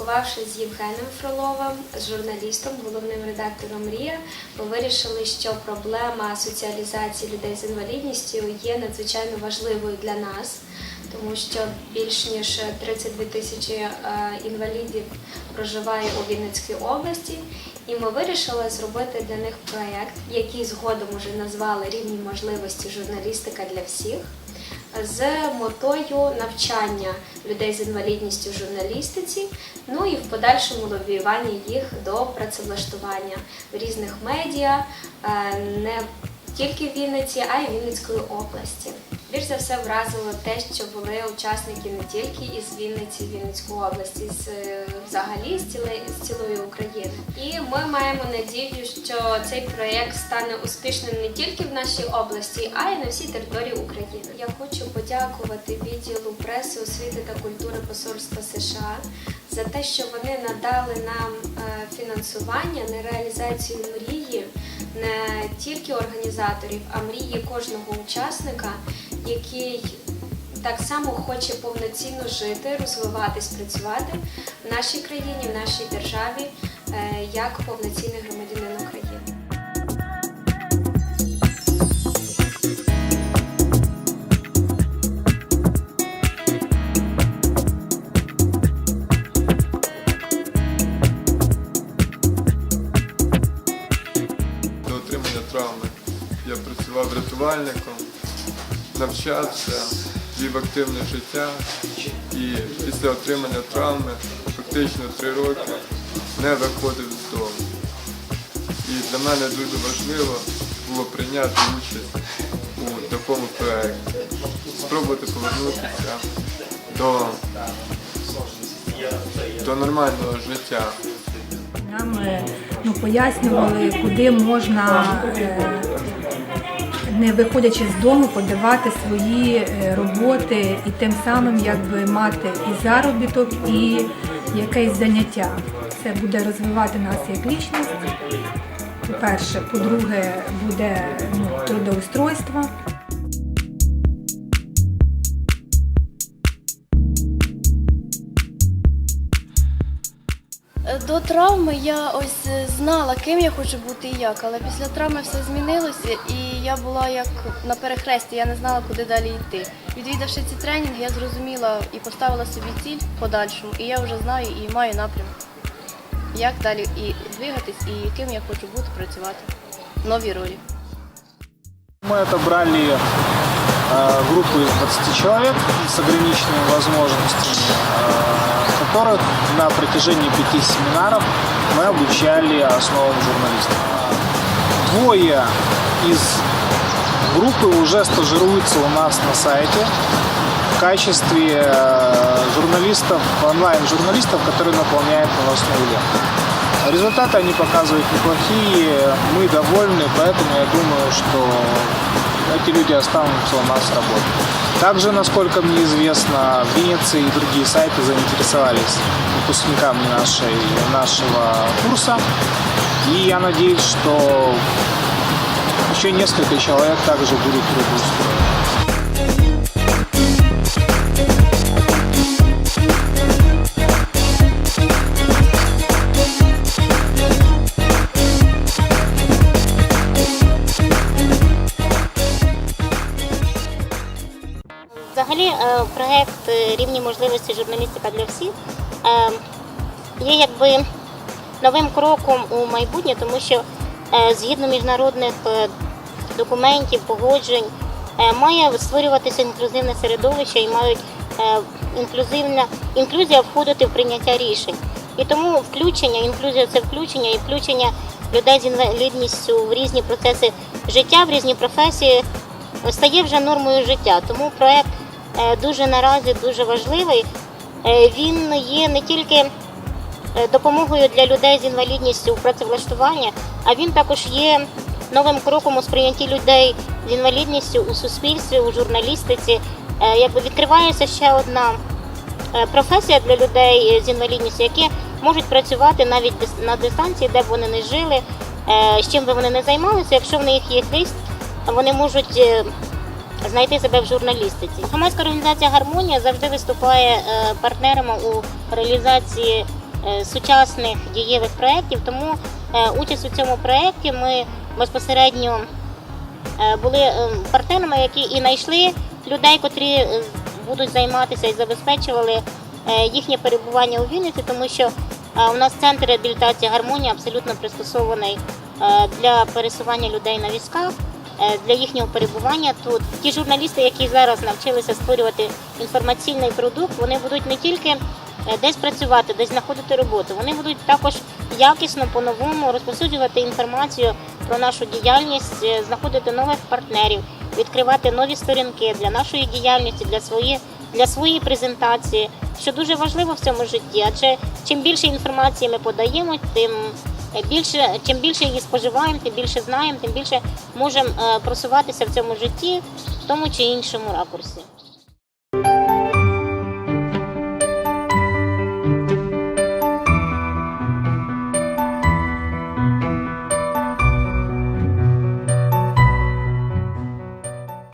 поспілкувавшись з Євгеном Фроловим, з журналістом, головним редактором Мрія, ми вирішили, що проблема соціалізації людей з інвалідністю є надзвичайно важливою для нас, тому що більш ніж 32 тисячі е, інвалідів проживає у Вінницькій області. І ми вирішили зробити для них проєкт, який згодом уже назвали рівні можливості журналістика для всіх з метою навчання людей з інвалідністю в журналістиці, ну і в подальшому лобіювання їх до працевлаштування в різних медіа, е, не тільки в Вінниці, а й Вінницької області. Більш за все вразило те, що були учасники не тільки із Вінниці, Вінницької області, з е, взагалі з цілої, з цілої України. І ми маємо надію, що цей проєкт стане успішним не тільки в нашій області, а й на всій території України. Я хочу подякувати відділу преси, освіти та культури Посольства США за те, що вони надали нам е, фінансування на реалізацію мрії не тільки організаторів, а мрії кожного учасника, який так само хоче повноцінно жити, розвиватись, працювати в нашій країні, в нашій державі е, як повноцінний громадянин отримання травми. Я працював рятувальником, навчався, вів активне життя і після отримання травми фактично три роки не виходив з дому. І для мене дуже важливо було прийняти участь у такому проєкті, спробувати повернутися до, до нормального життя. Нам ну, пояснювали, куди можна, е, не виходячи з дому, подавати свої е, роботи і тим самим якби мати і заробіток, і якесь заняття. Це буде розвивати нас як лічність. По-перше, по-друге, буде ну, трудоустройство. До травми я ось е, знала, ким я хочу бути і як, але після травми все змінилося, і я була як на перехресті, я не знала, куди далі йти. Відвідавши ці тренінги, я зрозуміла і поставила собі ціль в подальшому, і я вже знаю і маю напрямок, як далі і двигатись, і яким я хочу бути, працювати. Нові ролі. Мы отобрали группу из 20 человек с ограниченными возможностями, э, которых на протяжении пяти семинаров мы обучали основам журналистики. Двое из группы уже стажируются у нас на сайте в качестве э, журналистов, онлайн-журналистов, которые наполняют новостную ленту. Результаты они показывают неплохие, мы довольны, поэтому я думаю, что эти люди останутся у нас работать. Также, насколько мне известно, в Венеции и другие сайты заинтересовались выпускниками нашей, нашего курса. И я надеюсь, что еще несколько человек также будут трудоустроены. Проект е, рівні можливості журналістика для всіх е, є якби новим кроком у майбутнє, тому що е, згідно міжнародних е, документів, погоджень, має створюватися інклюзивне середовище і мають інклюзивна інклюзія входити в прийняття рішень. І тому включення, інклюзія це включення і включення людей з інвалідністю в різні процеси життя, в різні професії стає вже нормою життя. Тому проект дуже наразі дуже важливий. Е, Він є не тільки е, допомогою для людей з інвалідністю у працевлаштуванні, а він також є новим кроком у сприйнятті людей з інвалідністю у суспільстві, у журналістиці. Е, Якби відкривається ще одна е, професія для людей з інвалідністю, які можуть працювати навіть на дистанції, де б вони не жили, е, з чим би вони не займалися. Якщо в них є хист, вони можуть е, знайти себе в журналістиці. Громадська організація Гармонія завжди виступає е, партнером у реалізації е, сучасних дієвих проєктів. Тому е, участь у цьому проєкті ми безпосередньо були партнерами, які і знайшли людей, котрі будуть займатися і забезпечували їхнє перебування у Вінниці, тому що у нас центр реабілітації гармонія абсолютно пристосований для пересування людей на візках. Е, Для їхнього перебування тут ті журналісти, які зараз навчилися створювати інформаційний продукт, вони будуть не тільки е, десь працювати, десь знаходити роботу. Вони будуть також якісно по-новому розповсюджувати інформацію про нашу діяльність, е, знаходити нових партнерів, відкривати нові сторінки для нашої діяльності, для своєї для своєї презентації, що дуже важливо в цьому житті. Адже чим більше інформації ми подаємо, тим більше, чим більше її споживаємо, тим більше знаємо, тим більше можемо е, просуватися в цьому житті в тому чи іншому ракурсі.